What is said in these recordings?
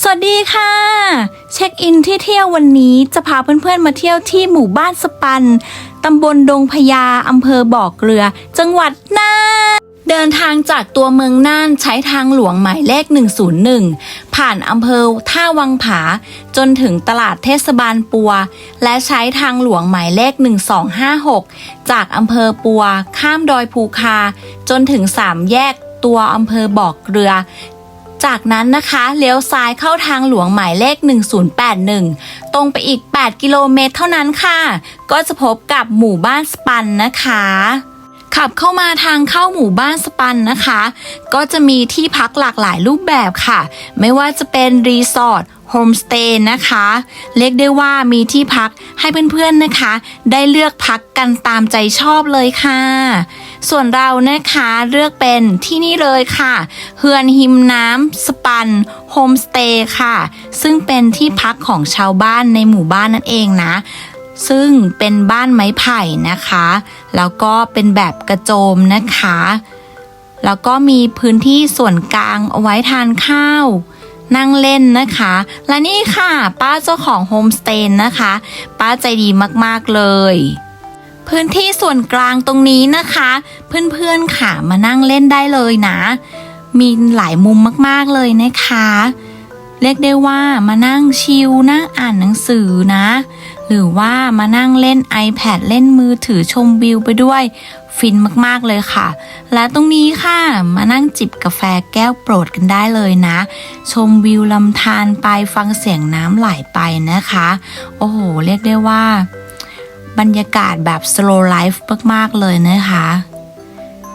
สวัสดีค่ะ เช็คอินที่เที่ยววันนี้จะพาเพื่อนๆมาเที่ยวที่หมู่บ้านสปัน ตำบลดงพญาอำเภอบ่อเกลือ จังหวัดน่านเดินทางจากตัวเมืองน่านใช้ทางหลวงหมายเลข 101 ผ่านอำเภอท่าวังผา จนถึงตลาดเทศบาลปัว และใช้ทางหลวงหมายเลข 1256 จากอำเภอปัว ข้ามดอยภูคา จนถึงสามแยกตัวอำเภอบ่อเกลือ จากนั้นนะคะเลี้ยวซ้ายเข้าทางหลวงหมายเลข 1081 ตรงไปอีก 8 กิโลเมตรเท่านั้นค่ะ ก็จะพบกับหมู่บ้านสปันนะคะขับเข้ามาทางเข้าหมู่บ้านสปันนะคะ ก็จะมีที่พักหลากหลายรูปแบบค่ะ ไม่ว่าจะเป็นรีสอร์ทโฮมสเตย์นะคะ เรียกได้ว่ามีที่พักให้เพื่อนๆนะคะ ได้เลือกพักกันตามใจชอบเลยค่ะ ส่วนเรานะคะเลือกเป็นที่นี่เลยค่ะเฮือนหิมน้ำสปันโฮมสเตย์ค่ะ ซึ่งเป็นที่พักของชาวบ้านในหมู่บ้านนั่นเองนะ ซึ่งเป็นบ้านไม้ไผ่นะคะ แล้วก็เป็นแบบกระโจมนะคะ แล้วก็มีพื้นที่ส่วนกลางเอาไว้ทานข้าวนั่งเล่นนะคะ และนี่ค่ะ ป้าเจ้าของโฮมสเตย์นะคะ ป้าใจดีมาก ๆ เลย พื้นที่ส่วนกลางตรงนี้นะคะ เพื่อนๆค่ะมานั่งเล่นได้เลยนะ มีหลายมุมมากๆเลยนะคะ เรียกได้ว่ามานั่งชิลนั่งอ่านหนังสือนะ หรือว่ามานั่งเล่น iPad เล่นมือถือชมวิวไปด้วย ฟินมากๆเลยค่ะ และตรงนี้ค่ะมานั่งจิบกาแฟแก้วโปรดกันได้เลยนะ ชมวิวลำธารไปฟังเสียงน้ำไหลไปนะคะ โอ้โห เรียกได้ว่า บรรยากาศแบบ slow life มาก ๆ เลยนะคะ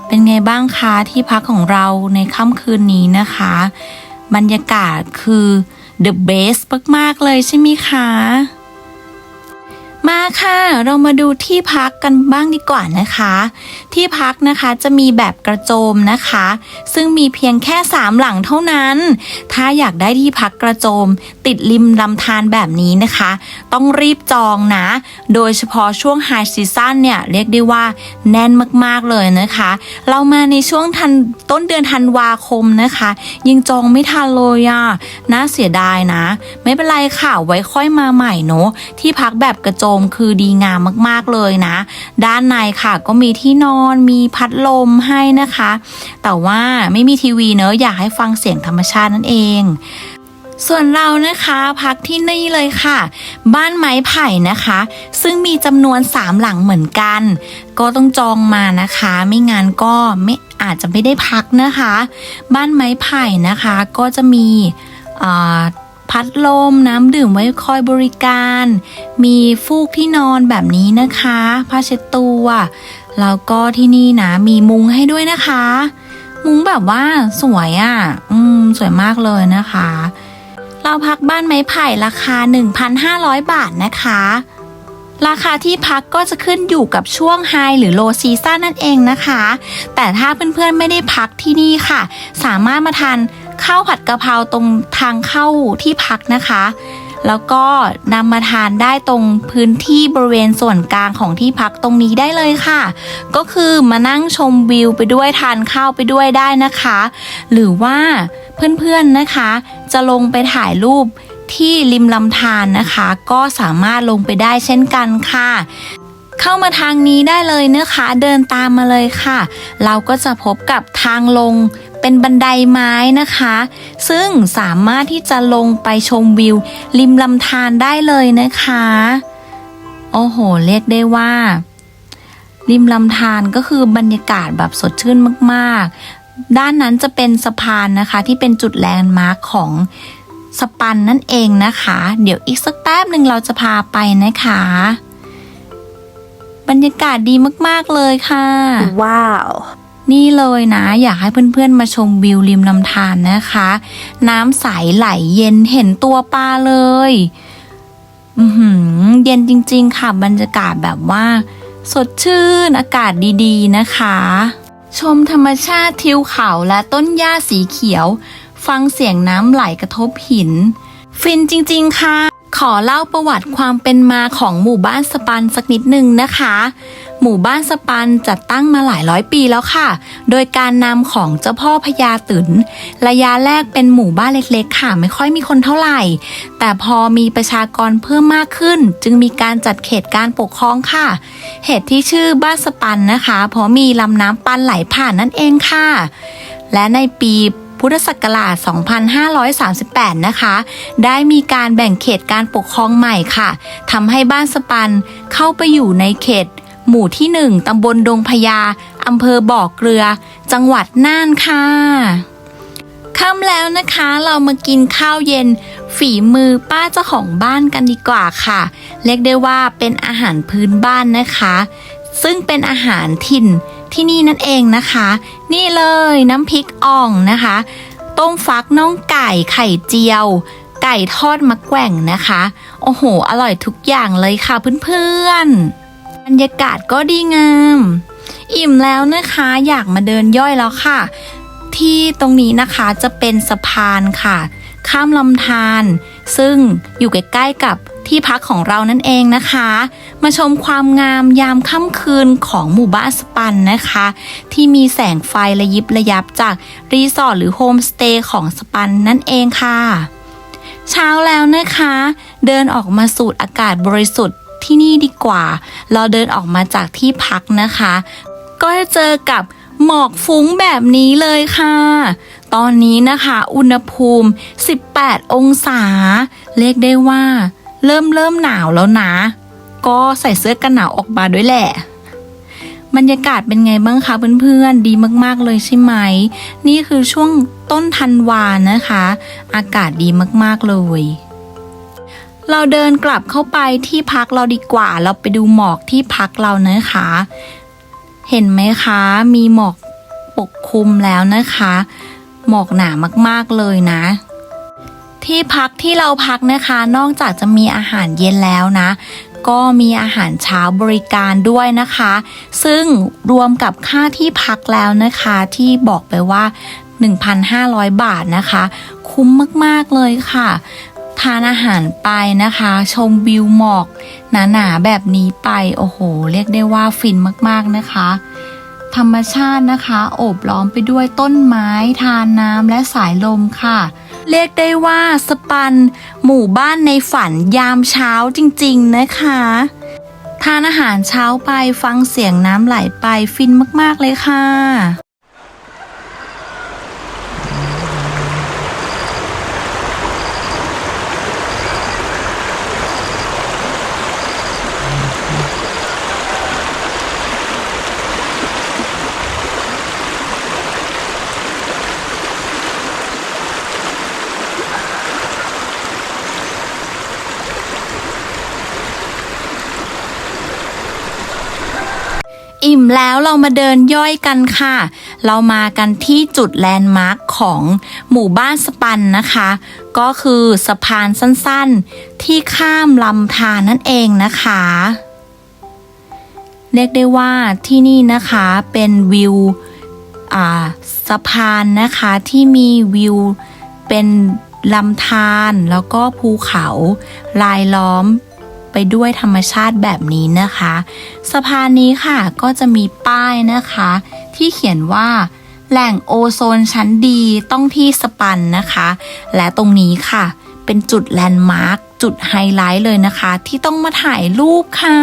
เป็นไงบ้างคะที่พักของเราในค่ำคืนนี้นะคะ บรรยากาศคือ the best มาก ๆ เลยใช่ไหมคะ มาค่ะ เรามาดูที่พักกันบ้างดีกว่านะคะ ที่พักนะคะจะมีแบบกระโจมนะคะ ซึ่งมีเพียงแค่สามหลังเท่านั้น ถ้าอยากได้ที่พักกระโจม ติดริมลำธารแบบนี้นะคะ ต้องรีบจองนะ โดยเฉพาะช่วงไฮซีซั่นเนี่ยเรียกได้ว่าแน่นมากๆเลยนะคะ เรามาในช่วงทันต้นเดือนธันวาคมนะคะ ยังจองไม่ทันเลยอะน่าเสียดายนะ ไม่เป็นไรค่ะไว้ค่อยมาใหม่เนาะที่พักแบบกระโจมคือดีงามมากๆเลยนะ ด้านในค่ะก็มีที่นอนมีพัดลมให้นะคะ แต่ว่าไม่มีทีวีเนอะอยากให้ฟังเสียงธรรมชาตินั่นเองส่วนเรานะคะพักที่นี่เลยค่ะ บ้านไม้ไผ่นะคะ ซึ่งมีจำนวนสามหลังเหมือนกัน ก็ต้องจองมานะคะ ไม่งั้นก็ไม่อาจจะไม่ได้พักนะคะ บ้านไม้ไผ่นะคะก็จะมีพัดลมน้ำดื่มไว้คอยบริการ มีฟูกที่นอนแบบนี้นะคะ ผ้าเช็ดตัว แล้วก็ที่นี่นะมีมุงให้ด้วยนะคะ มุงแบบว่าสวยอะ่ะ อืม สวยมากเลยนะคะ เราพักบ้านไม้ไผ่ราคา 1,500 บาทนะคะ ราคาที่พักก็จะขึ้นอยู่กับช่วงไฮหรือโลซีซั่นนั่นเองนะคะ แต่ถ้าเพื่อนๆไม่ได้พักที่นี่ค่ะ สามารถมาทานข้าวผัดกะเพราตรงทางเข้าที่พักนะคะ แล้วก็นำมาทานได้ตรงพื้นที่บริเวณส่วนกลางของที่พักตรงนี้ได้เลยค่ะ ก็คือมานั่งชมวิวไปด้วยทานข้าวไปด้วยได้นะคะ หรือว่าเพื่อนๆนะคะ จะลงไปถ่ายรูปที่ริมลำธารนะคะ ก็สามารถลงไปได้เช่นกันค่ะ เข้ามาทางนี้ได้เลยนะคะ เดินตามมาเลยค่ะ เราก็จะพบกับทางลง เป็นบันไดไม้นะคะ ซึ่งสามารถที่จะลงไปชมวิว ริมลำธารได้เลยนะคะ โอ้โห เรียกได้ว่า ริมลำธารก็คือบรรยากาศแบบสดชื่นมากๆ ด้านนั้นจะเป็นสะพานนะคะ ที่เป็นจุดแลนด์มาร์คของสปันนั่นเองนะคะ เดี๋ยวอีกสักแป๊บหนึ่งเราจะพาไปนะคะ บรรยากาศดีมาก ๆ เลยค่ะ ว้าว นี่เลยนะ อยากให้เพื่อนๆมาชมวิวริมลำธารนะคะ น้ำใสไหลเย็นเห็นตัวปลาเลยอือหือเย็นจริง ๆ ค่ะบรรยากาศแบบว่า สดชื่นอากาศดีๆนะคะ ชมธรรมชาติทิวเขาและต้นหญ้าสีเขียว ฟังเสียงน้ำไหลกระทบหิน ฟินจริง ๆ ค่ะ ขอเล่าประวัติความเป็นมาของหมู่บ้านสปันสักนิดนึงนะคะ หมู่บ้านสปันจัดตั้งมาหลายร้อยปีแล้วค่ะ โดยการนำของเจ้าพ่อพญาตึนระยะแรกเป็นหมู่บ้านเล็กๆ ค่ะ ไม่ค่อยมีคนเท่าไหร่ แต่พอมีประชากรเพิ่มมากขึ้น จึงมีการจัดเขตการปกครองค่ะ เหตุที่ชื่อบ้านสปันนะคะ เพราะมีลำน้ำปันไหลผ่านนั่นเองค่ะ และในปีพุทธศักราช 2538 นะคะ ได้มีการแบ่งเขตการปกครองใหม่ค่ะ ทำให้บ้านสปันเข้าไปอยู่ในเขต หมู่ที่ 1 ตำบลดงพญาอำเภอบ่อเกลือ จังหวัดน่านค่ะค่ำแล้วนะคะเรามากินข้าวเย็น ฝีมือป้าเจ้าของบ้านกันดีกว่าค่ะ เรียกได้ว่าเป็นอาหารพื้นบ้านนะคะ ซึ่งเป็นอาหารถิ่นที่นี่นั่นเองนะคะ นี่เลยน้ำพริกอ่องนะคะ ต้มฟักน่องไก่ไข่เจียว ไก่ทอดมะแกว่งนะคะ โอ้โห อร่อยทุกอย่างเลยค่ะเพื่อนๆ รรยากาศก็ดีงาม อิ่มแล้วนะคะอยากมาเดินย่อยแล้วค่ะ ที่ตรงนี้นะคะจะเป็นสะพานค่ะ ข้ามลำธารซึ่งอยู่ใกล้ๆกับที่พักของเรานั่นเองนะคะ มาชมความงามยามค่ำคืนของหมู่บ้านสปันนะคะ ที่มีแสงไฟระยิบระยับจากรีสอร์ทหรือโฮมสเตย์ของสปันนั่นเองค่ะ เช้าแล้วนะคะ เดินออกมาสูดอากาศบริสุทธิ์ ที่นี่ดีกว่า เราเดินออกมาจากที่พักนะคะ ก็จะเจอกับหมอกฟุ้งแบบนี้เลยค่ะ ตอนนี้นะคะ อุณหภูมิ 18 องศา เรียกได้ว่า เริ่มเริ่มหนาวแล้วนะ ก็ใส่เสื้อกันหนาวออกมาด้วยแหละบรรยากาศเป็นไงบ้างคะเพื่อนๆ ดีมากๆเลยใช่ไหม นี่คือช่วงต้นธันวานะคะ อากาศดีมากๆเลย เราเดินกลับเข้าไปที่พักเราดีกว่า เราไปดูหมอกที่พักเรานะคะ เห็นไหมคะ มีหมอกปกคลุมแล้วนะคะ หมอกหนามากๆเลยนะ ที่พักที่เราพักนะคะ นอกจากจะมีอาหารเย็นแล้วนะ ก็มีอาหารเช้าบริการด้วยนะคะ ซึ่งรวมกับค่าที่พักแล้วนะคะ ที่บอกไปว่า 1,500 บาทนะคะ คุ้มมากๆเลยค่ะ ทานอาหารไปนะคะ ชมวิวหมอกหนาๆแบบนี้ไป โอ้โห เรียกได้ว่าฟินมากๆนะคะ ธรรมชาตินะคะโอบล้อมไปด้วยต้นไม้ทานน้ำและสายลมค่ะ เรียกได้ว่าสปัน หมู่บ้านในฝันยามเช้าจริงๆนะคะทานอาหารเช้าไปฟังเสียงน้ำไหลไปฟินมากๆเลยค่ะ แล้วเรามาเดินย่อยกันค่ะ เรามากันที่จุดแลนด์มาร์คของหมู่บ้านสปันนะคะ ก็คือสะพานสั้นๆ ที่ข้ามลำธารนั่นเองนะคะเรียกได้ว่าที่นี่นะคะเป็นวิวสะพานนะคะที่มีวิวเป็นลำธารแล้วก็ภูเขาลายล้อม ไปด้วยธรรมชาติแบบนี้นะคะ สะพานนี้ค่ะก็จะมีป้ายนะคะ ที่เขียนว่า แหล่งโอโซนชั้นดีต้องที่สปันนะคะ และตรงนี้ค่ะ เป็นจุดแลนด์มาร์คจุดไฮไลท์เลยนะคะ ที่ต้องมาถ่ายรูปค่ะ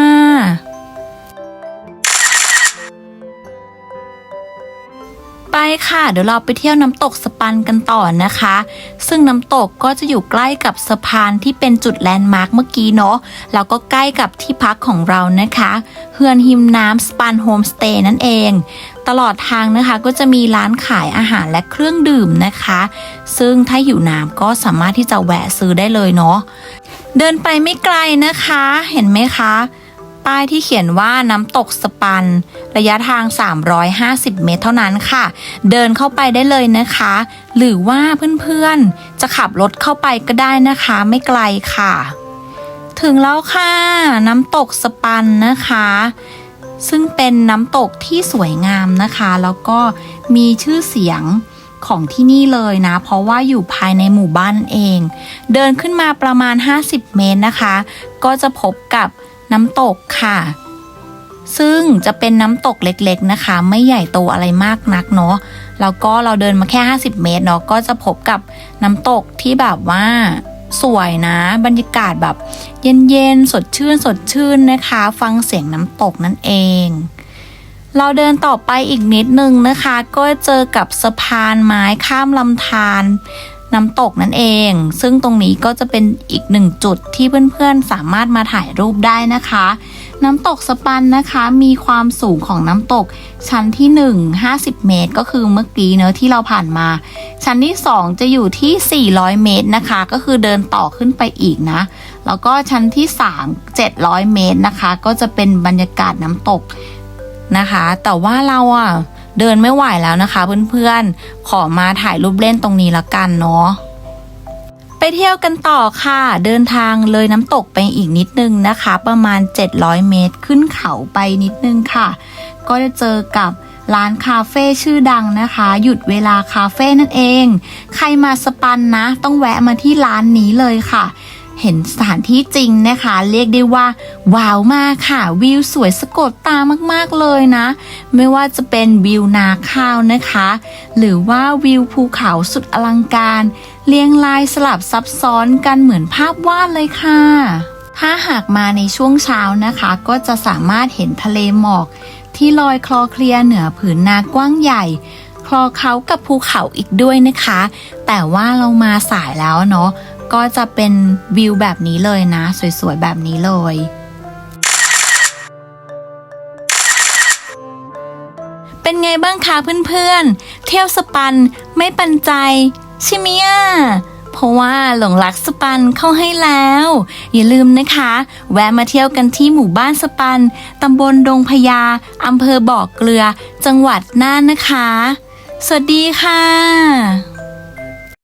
ไปค่ะ เดี๋ยวเราไปเที่ยวน้ำตกสปันกันต่อนะคะ ซึ่งน้ำตกก็จะอยู่ใกล้กับสะพานที่เป็นจุดแลนด์มาร์คเมื่อกี้เนาะแล้วก็ใกล้กับที่พักของเรานะคะเฮือนหิมน้ำสปันโฮมสเตย์นั่นเอง ตลอดทางนะคะก็จะมีร้านขายอาหารและเครื่องดื่มนะคะ ซึ่งถ้าหิวน้ำก็สามารถที่จะแวะซื้อได้เลยเนาะเดินไปไม่ไกลนะคะ เห็นไหมคะ ป้ายที่เขียนว่าน้ำตกสปัน ระยะทาง 350 เมตรเท่านั้นค่ะ เดินเข้าไปได้เลยนะคะ หรือว่าเพื่อนๆ จะขับรถเข้าไปก็ได้นะคะ ไม่ไกลค่ะ ถึงแล้วค่ะ น้ำตกสปันนะคะ ซึ่งเป็นน้ำตกที่สวยงามนะคะ แล้วก็มีชื่อเสียงของที่นี่เลยนะ เพราะว่าอยู่ภายในหมู่บ้านเอง เดินขึ้นมาประมาณ 50 เมตรนะคะ ก็จะพบกับ น้ำตกค่ะ ซึ่งจะเป็นน้ำตกเล็กๆนะคะ ไม่ใหญ่โตอะไรมากนักเนาะแล้วก็เราเดินมาแค่ 50 เมตรเนาะก็จะพบกับน้ำตกที่แบบว่าสวยนะ บรรยากาศแบบ เย็นๆ สดชื่นสดชื่นนะคะ ฟังเสียงน้ำตกนั่นเอง เราเดินต่อไปอีกนิดนึงนะคะ ก็เจอกับสะพานไม้ข้ามลำธาร น้ำตกนั่นเอง ซึ่งตรงนี้ก็จะเป็นอีกหนึ่งจุดที่เพื่อนๆสามารถมาถ่ายรูปได้นะคะ น้ำตกสปันนะคะมีความสูงของน้ำตก ชั้นที่ 1 50 เมตร ก็คือเมื่อกี้เนอะที่เราผ่านมา ชั้นที่ 2 จะอยู่ที่ 400 เมตรนะคะ ก็คือเดินต่อขึ้นไปอีกนะ แล้วก็ชั้นที่ 3 700 เมตรนะคะ ก็จะเป็นบรรยากาศน้ำตกนะคะ แต่ว่าเราอะ เดินไม่ไหวแล้วนะคะเพื่อนๆ ขอมาถ่ายรูปเล่นตรงนี้ละกันเนาะไปเที่ยวกันต่อค่ะ เดินทางเลยน้ำตกไปอีกนิดนึงนะคะ ประมาณ 700 เมตรขึ้นเขาไปนิดนึงค่ะ ก็จะเจอกับร้านคาเฟ่ชื่อดังนะคะ หยุดเวลาคาเฟ่นั่นเอง ใครมาสปันนะ ต้องแวะมาที่ร้านนี้เลยค่ะ เห็นสถานที่จริงนะคะ เรียกได้ว่า ว้าวมากค่ะ วิวสวยสะกดตามากๆเลยนะ ไม่ว่าจะเป็นวิวนาข้าวนะคะ หรือว่าวิวภูเขาสุดอลังการ เรียงรายสลับซับซ้อนกันเหมือนภาพวาดเลยค่ะ ถ้าหากมาในช่วงเช้านะคะ ก็จะสามารถเห็นทะเลหมอก ที่ลอยคลอเคลียเหนือผืนนากว้างใหญ่คลอเขากับภูเขาอีกด้วยนะคะ แต่ว่าเรามาสายแล้วเนาะ ก็จะเป็นวิวแบบนี้เลยนะ สวยๆ แบบนี้เลยเป็นไงบ้างคะเพื่อนๆ เที่ยวสปันไม่ปันใจใช่ไหมอะเพราะว่าหลงรักสปันเข้าให้แล้ว อย่าลืมนะคะ แวะมาเที่ยวกันที่หมู่บ้านสปันตำบลดงพญาอำเภอบ่อเกลือ จังหวัดน่านนะคะ สวัสดีค่ะ